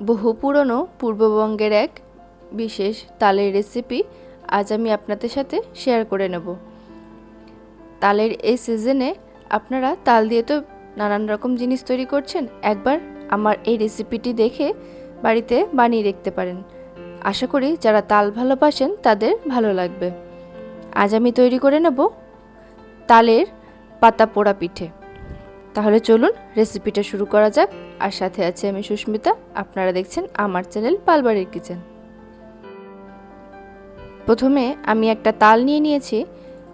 বহু পুরনো পূর্ববঙ্গের এক বিশেষ তালের রেসিপি আজ আমি আপনাদের সাথে শেয়ার করে নেব। তালের এই সিজনে আপনারা তাল দিয়ে তো নানান রকম জিনিস তৈরি করছেন, একবার আমার এই রেসিপিটি দেখে বাড়িতে বানিয়ে দেখতে পারেন। আশা করি যারা তাল ভালোবাসেন তাদের ভালো লাগবে। আজ আমি তৈরি করে নেব তালের পাতা পোড়া পিঠে। তাহলে চলুন রেসিপিটা শুরু করা যাক। আর সাথে আছে আমি সুস্মিতা। আপনারা দেখছেন আমার চ্যানেল পালবাড়ির কিচেন। প্রথমে আমি একটা তাল নিয়ে নিয়েছি।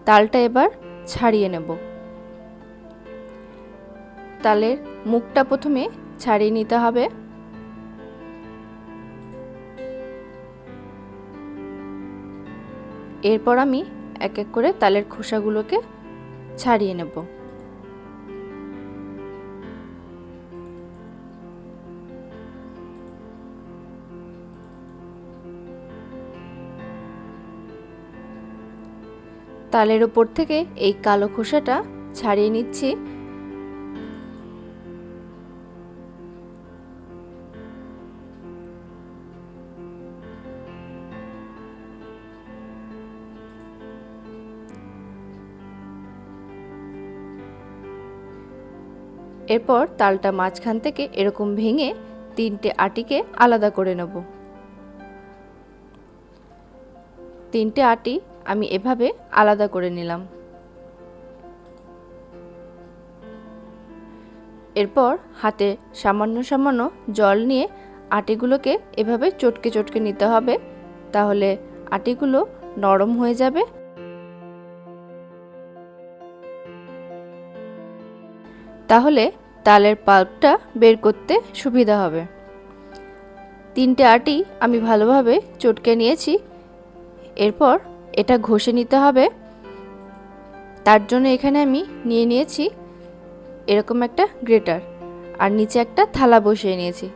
তালটা এবার ছাড়িয়ে নেব। তালের মুখটা প্রথমে ছাড়িয়ে নিতে হবে। এরপর আমি এক এক করে তালের খোসাগুলোকে ছাড়িয়ে নেব। তালের ওপর থেকে এই কালো খোসাটা ছাড়িয়ে নিচ্ছি। এরপর তালটা মাঝখান থেকে এরকম ভেঙে তিনটে আটিকে আলাদা করে নেব। তিনটে আটি আমি এভাবে আলাদা করে নিলাম। এরপর হাতে সামান্য সামান্য জল নিয়ে আটিগুলোকে এভাবে চটকে চটকে নিতে হবে, তাহলে আটিগুলো নরম হয়ে যাবে। তাহলে তালের পাল্পটা বের করতে সুবিধা হবে। তিনটে আটি আমি ভালোভাবে চটকে নিয়েছি। এরপর এটা ঘষে নিতে হবে। তার জন্য এখানে আমি নিয়ে নিয়েছি এরকম একটা গ্রেটার আর নিচে একটা থালা বসিয়ে নিয়েছি।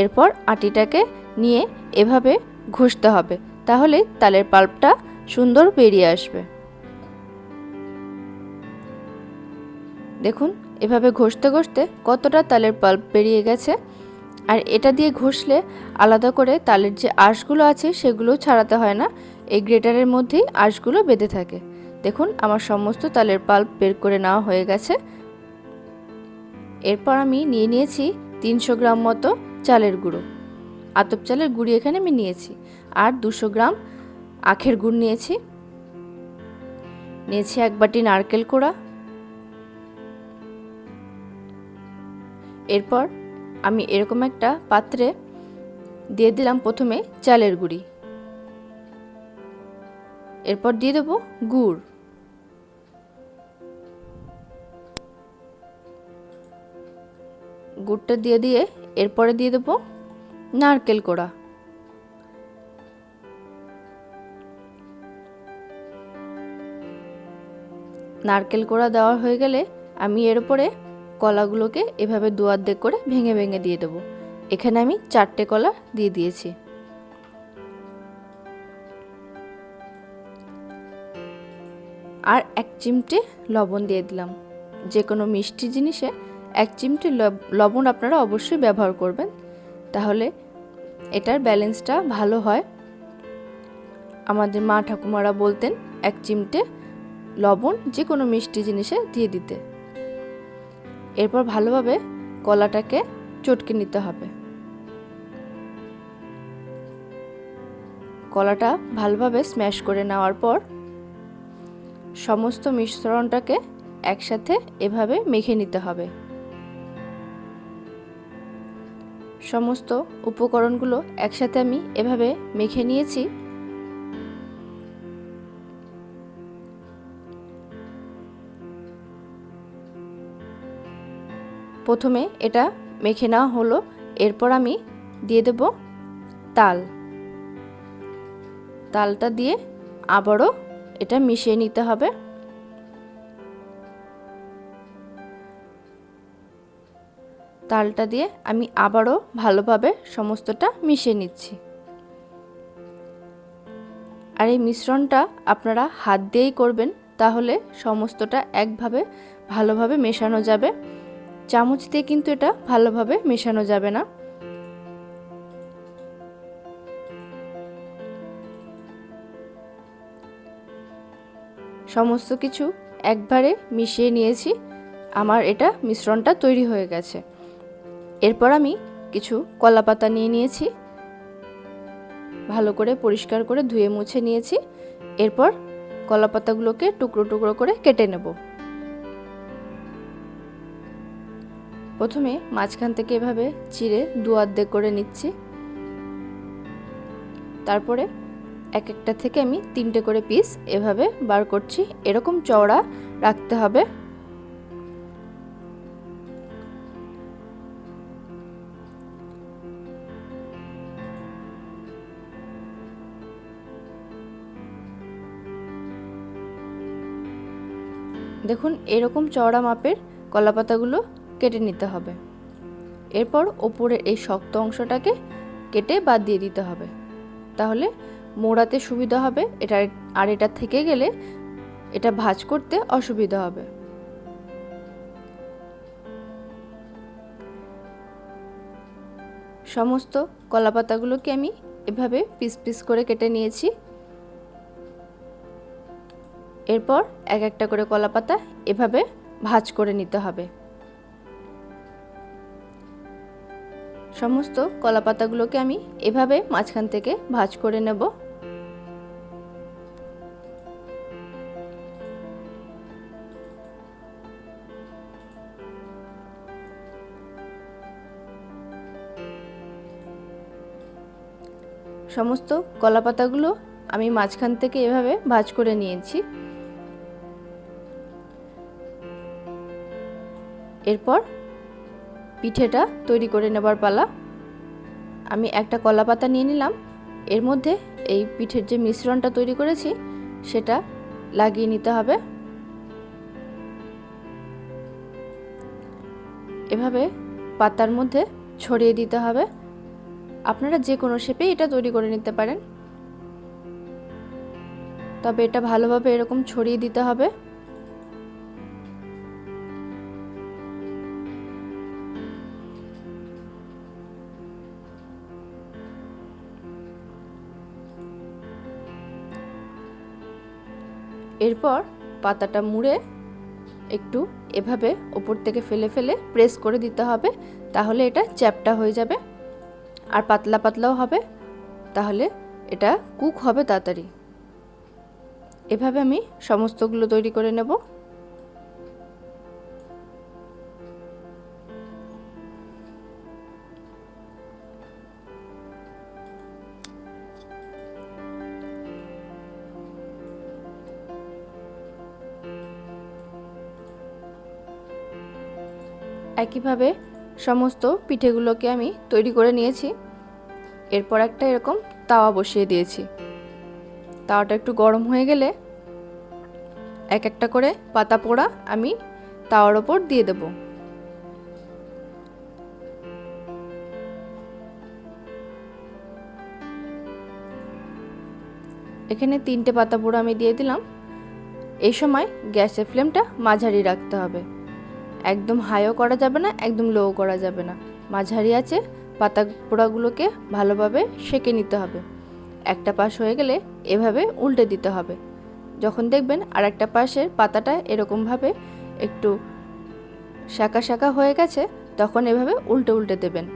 এরপর আটিটাকে নিয়ে এভাবে ঘষতে হবে তাহলে তালের পাল্পটা সুন্দর বেরিয়ে আসবে। দেখুন, এভাবে ঘষতে ঘষতে কতটা তালের পাল্প বেরিয়ে গেছে। আর এটা দিয়ে ঘষলে আলাদা করে তালের যে আঁশগুলো আছে সেগুলো ছাড়াতে হয় না। এই গ্রেটারের মধ্যেই আঁশগুলো বেঁধে থাকে। দেখুন, আমার সমস্ত তালের পাল্প বের করে নেওয়া হয়ে গেছে। এরপর আমি নিয়ে নিয়েছি তিনশো গ্রাম মতো চালের গুঁড়ো। আতপ চালের গুঁড়ি এখানে আমি নিয়েছি। আর দুশো গ্রাম আখের গুড় নিয়েছি। নিয়েছি এক বাটি নারকেল কোড়া। এরপর আমি এরকম একটা পাত্রে দিয়ে দিলাম প্রথমে চালের গুঁড়ি। এরপর দিয়ে দেবো গুড়। গুড়টা দিয়ে দিয়ে এরপরে দিয়ে দেবো নারকেল কোড়া। নারকেল কোড়া দেওয়া হয়ে গেলে আমি এর উপরে কলাগুলোকে এভাবে দুয়ার করে ভেঙে ভেঙে দিয়ে দেবো। এখানে আমি চারটে কলা দিয়ে দিয়েছি। আর এক চিমটে লবণ দিয়ে দিলাম। যে কোনো মিষ্টি জিনিসে এক চিমটে লবণ আপনারা অবশ্যই ব্যবহার করবেন। তাহলে এটার ব্যালেন্সটা ভালো হয়। আমাদের মা ঠাকুমারা বলতেন, এক চিমটে লবণ যে কোনো মিষ্টি জিনিসে দিয়ে দিতে। এরপর ভালোভাবে কলাটাকে চটকে নিতে হবে। কলাটা ভালোভাবে স্ম্যাশ করে নেওয়ার পর সমস্ত মিশ্রণটাকে একসাথে এভাবে মেখে নিতে হবে। সমস্ত উপকরণগুলো একসাথে আমি এভাবে মেখে নিয়েছি। প্রথমে এটা মেখে নেওয়া হলো, এরপর আমি দিয়ে দেব তাল। তালটা দিয়ে আবারও এটা মিশিয়ে নিতে হবে। তালটা দিয়ে আমি আবারও ভালোভাবে সমস্তটা মিশিয়ে নিচ্ছি। আর এই মিশ্রণটা আপনারা হাত দিয়েই করবেন, তাহলে সমস্তটা একভাবে ভালোভাবে মেশানো যাবে। চামচ দিয়ে কিন্তু এটা ভালোভাবে মেশানো যাবে না। সমস্ত কিছু একবারে মিশিয়ে নিয়েছি। আমার এটা মিশ্রণটা তৈরি হয়ে গেছে। এরপর আমি কিছু কলা পাতা নিয়ে নিয়েছি। ভালো করে পরিষ্কার করে ধুয়ে মুছে নিয়েছি। এরপর কলা পাতাগুলোকে টুকরো টুকরো করে কেটে নেব। প্রথমে মাঝখান থেকে এভাবে চিড়ে দু অর্ধেক করে নিচ্ছি। তারপরে এক একটা থেকে আমি তিনটে করে পিস এভাবে বার করছি। এরকম চওড়া রাখতে হবে। দেখুন, এরকম চওড়া মাপের কলা পাতাগুলো কেটে নিতে হবে। এরপর ওপরের এই শক্ত অংশটাকে কেটে বাদ দিয়ে দিতে হবে। তাহলে মোড়াতে সুবিধা হবে, এটা আর এটা থেকে গেলে এটা ভাজ করতে অসুবিধা হবে। সমস্ত কলা পাতাগুলোকে আমি এভাবে পিস পিস করে কেটে নিয়েছি। এরপর এক একটা করে কলা পাতা এভাবে ভাজ করে নিতে হবে। সমস্ত কলা পাতাগুলোকে আমি এভাবে মাঝখান থেকে ভাজ করে নেব। সমস্ত কলা পাতাগুলো আমি মাঝখান থেকে এভাবে ভাজ করে নিয়েছি। এরপর পিঠেটা তৈরি করে নেবার পালা। আমি একটা কলা পাতা নিয়ে নিলাম। এর মধ্যে এই পিঠের যে মিশ্রণটা তৈরি করেছি, সেটা লাগিয়ে নিতে হবে। এভাবে পাতার মধ্যে ছড়িয়ে দিতে হবে। আপনারা যে কোনো শেপে এটা তৈরি করে নিতে পারেন। তবে এটা ভালোভাবে এরকম ছড়িয়ে দিতে হবে। এরপর পাতাটা মুড়ে একটু এভাবে ওপর থেকে ফেলে ফেলে প্রেস করে দিতে হবে, তাহলে এটা চ্যাপটা হয়ে যাবে। আর পাতলা পাতলাও হবে, তাহলে এটা কুক হবে তাড়াতাড়ি। এভাবে আমি সমস্তগুলো তৈরি করে নেব। একইভাবে সমস্ত পিঠেগুলোকে আমি তৈরি করে নিয়েছি। এরপর একটা এরকম তাওয়া বসিয়ে দিয়েছি। তাওয়াটা একটু গরম হয়ে গেলে এক একটা করে পাতা পোড়া আমি তাওয়ার ওপর দিয়ে দেব। এখানে তিনটে পাতা পোড়া আমি দিয়ে দিলাম। এই সময় গ্যাসের ফ্লেমটা মাঝারি রাখতে হবে। একদম হাইও করা যাবে না, একদম লোও করা যাবে না। মাঝারি আছে, পাতা পোড়াগুলোকে ভালোভাবে সেঁকে নিতে হবে। একটা পাশ হয়ে গেলে এভাবে উল্টে দিতে হবে। যখন দেখবেন আর একটা পাশের পাতাটা এরকমভাবে একটু শাঁকা শাঁকা হয়ে গেছে, তখন এভাবে উল্টে উল্টে দেবেন।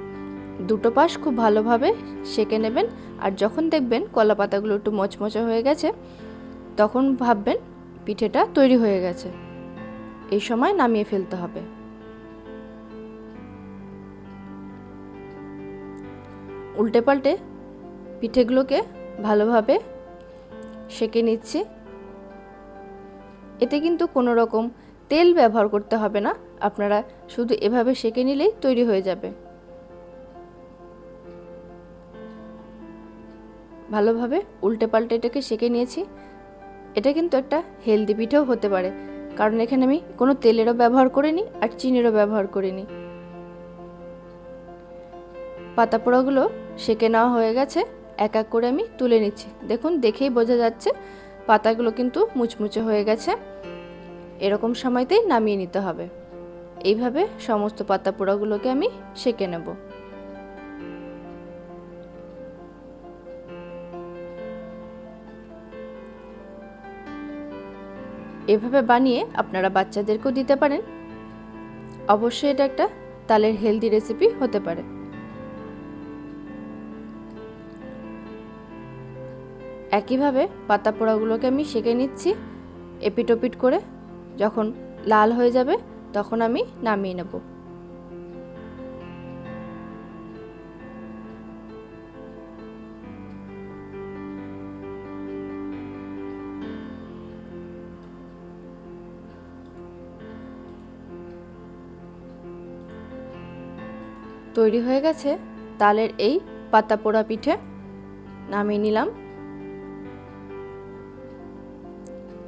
দুটো পাশ খুব ভালোভাবে সেঁকে নেবেন আর যখন দেখবেন কলা পাতাগুলো একটু মচমচে হয়ে গেছে, তখন ভাববেন পিঠেটা তৈরি হয়ে গেছে। এই সময় নামিয়ে ফেলতে হবে। উল্টে পাল্টে পিঠেগুলোকে ভালোভাবে সেকে নিচ্ছি। এতে কিন্তু কোনো রকম তেল ব্যবহার করতে হবে না। আপনারা শুধু এভাবে সেকে নিলেই তৈরি হয়ে যাবে। ভালোভাবে উল্টে পাল্টে এটাকে সেকে নিয়েছি। এটা কিন্তু একটা হেলদি পিঠেও হতে পারে। কারণ এখানে আমি কোনো তেলেরও ব্যবহার করিনি আর চিনিরও ব্যবহার করিনি। পাতা পোড়াগুলো সেকে নেওয়া হয়ে গেছে, এক এক করে আমি তুলে নিচ্ছি। দেখুন, দেখেই বোঝা যাচ্ছে পাতাগুলো কিন্তু মুচমুচে হয়ে গেছে। এরকম সময়তেই নামিয়ে নিতে হবে। এইভাবে সমস্ত পাতা পোড়াগুলোকে আমি সেকে নেব। এভাবে বানিয়ে আপনারা বাচ্চাদেরকেও দিতে পারেন। অবশ্যই এটা একটা তালের হেলদি রেসিপি হতে পারে। একইভাবে পাতা পোড়াগুলোকে আমি সেঁকে নিচ্ছি এপিটোপিট করে। যখন লাল হয়ে যাবে, তখন আমি নামিয়ে নেব। তৈরি হয়ে গেছে, তালের এই পাতা পোড়া পিঠে। নামিয়ে নিলাম।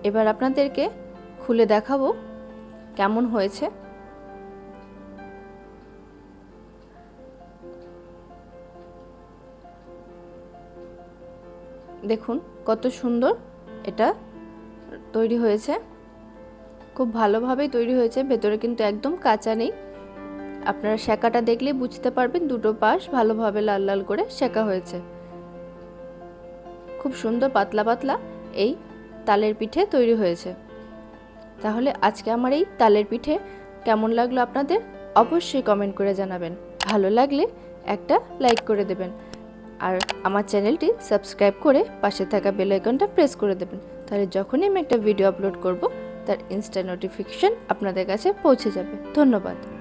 এবার আপনাদেরকে খুলে দেখাবো কেমন হয়েছে। দেখুন কত সুন্দর এটা তৈরি হয়েছে। খুব ভালোভাবেই তৈরি হয়েছে, ভেতরে কিন্তু একদম কাঁচা নেই। আপনারা শেকাটা দেখলেই বুঝতে পারবেন দুটো পাশ ভালোভাবে লাল লাল করে শেকা হয়েছে। খুব সুন্দর পাতলা পাতলা এই তালের পিঠে তৈরি হয়েছে। তাহলে আজকে আমার এই তালের পিঠে কেমন লাগল আপনাদের? অবশ্যই কমেন্ট করে জানাবেন। ভালো লাগলে একটা লাইক করে দেবেন। আর আমার চ্যানেলটি সাবস্ক্রাইব করে পাশে থাকা বেল আইকনটা প্রেস করে দেবেন। তাহলে যখনই আমি একটা ভিডিও আপলোড করব, তার ইনস্টা নোটিফিকেশন আপনাদের কাছে পৌঁছে যাবে। ধন্যবাদ।